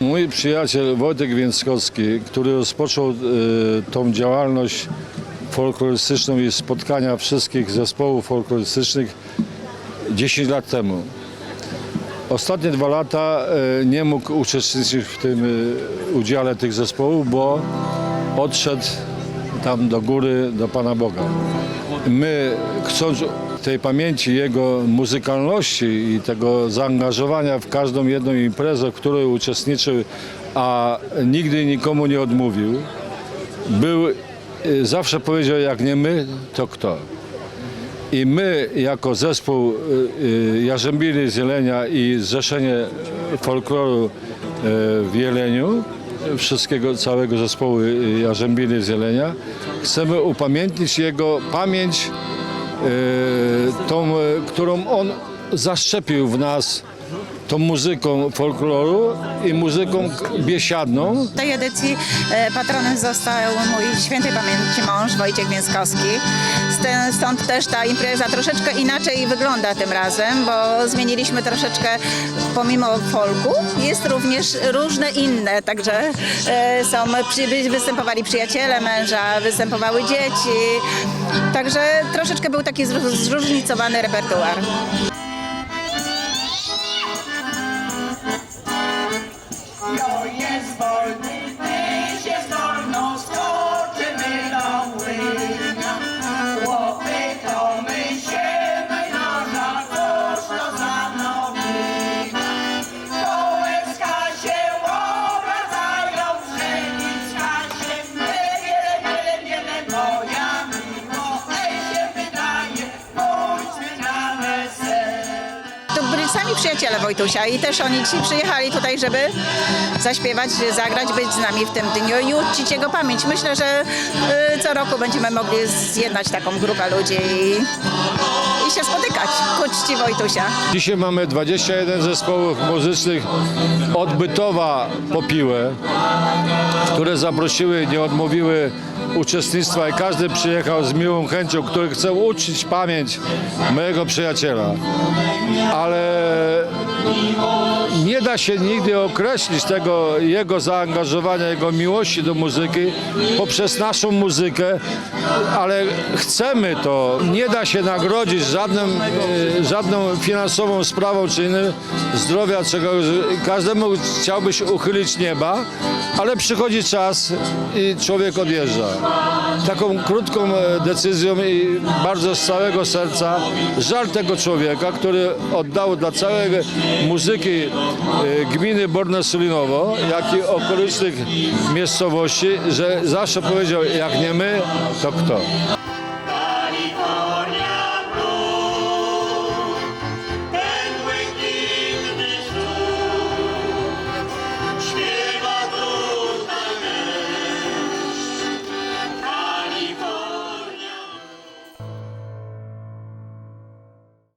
Mój przyjaciel Wojtek Więckowski, który rozpoczął e, tą działalność folklorystyczną i spotkania wszystkich zespołów folklorystycznych 10 lat temu. Ostatnie dwa lata e, nie mógł uczestniczyć w tym e, udziale tych zespołów, bo odszedł tam do góry, do Pana Boga. My, chcąc tej pamięci jego muzykalności i tego zaangażowania w każdą jedną imprezę, w której uczestniczył, a nigdy nikomu nie odmówił, był, y, zawsze powiedział, jak nie my, to kto? I my, jako zespół y, y, Jarzębiny z Jelenia i Zrzeszenie Folkloru y, w Jeleniu, wszystkiego, całego zespołu Jarzębiny z Jelenia, chcemy upamiętnić jego pamięć, tą, którą on zaszczepił w nas tą muzyką folkloru i muzyką biesiadną. W tej edycji e, patronem został mój świętej pamięci mąż Wojciech Więckowski. St- Stąd też ta impreza troszeczkę inaczej wygląda tym razem, bo zmieniliśmy troszeczkę pomimo folku. Jest również różne inne, także e, są, występowali przyjaciele męża, występowały dzieci. Także troszeczkę był taki zró- zróżnicowany repertuar. Sami przyjaciele Wojtusia i też oni ci przyjechali tutaj, żeby zaśpiewać, zagrać, być z nami w tym dniu i uczcić jego pamięć. Myślę, że y, co roku będziemy mogli zjednać taką grupę ludzi i, się spotykać ku czci Wojtusia. Dzisiaj mamy 21 zespołów muzycznych od Bytowa po Piłę, które zaprosiły, nie odmówiły uczestnictwa i każdy przyjechał z miłą chęcią, który chce uczcić pamięć mojego przyjaciela. Ale nie da się nigdy określić tego jego zaangażowania, jego miłości do muzyki poprzez naszą muzykę, ale chcemy to. Nie da się nagrodzić żadnym, e, żadną finansową sprawą czy innym zdrowia, czego każdemu chciałby się uchylić nieba, ale przychodzi czas i człowiek odjeżdża. Taką krótką e, decyzją i bardzo z całego serca żal tego człowieka, który oddał dla całej muzyki gminy Borne-Sulinowo, jak i okolicznych miejscowości, że zawsze powiedział, jak nie my, to kto?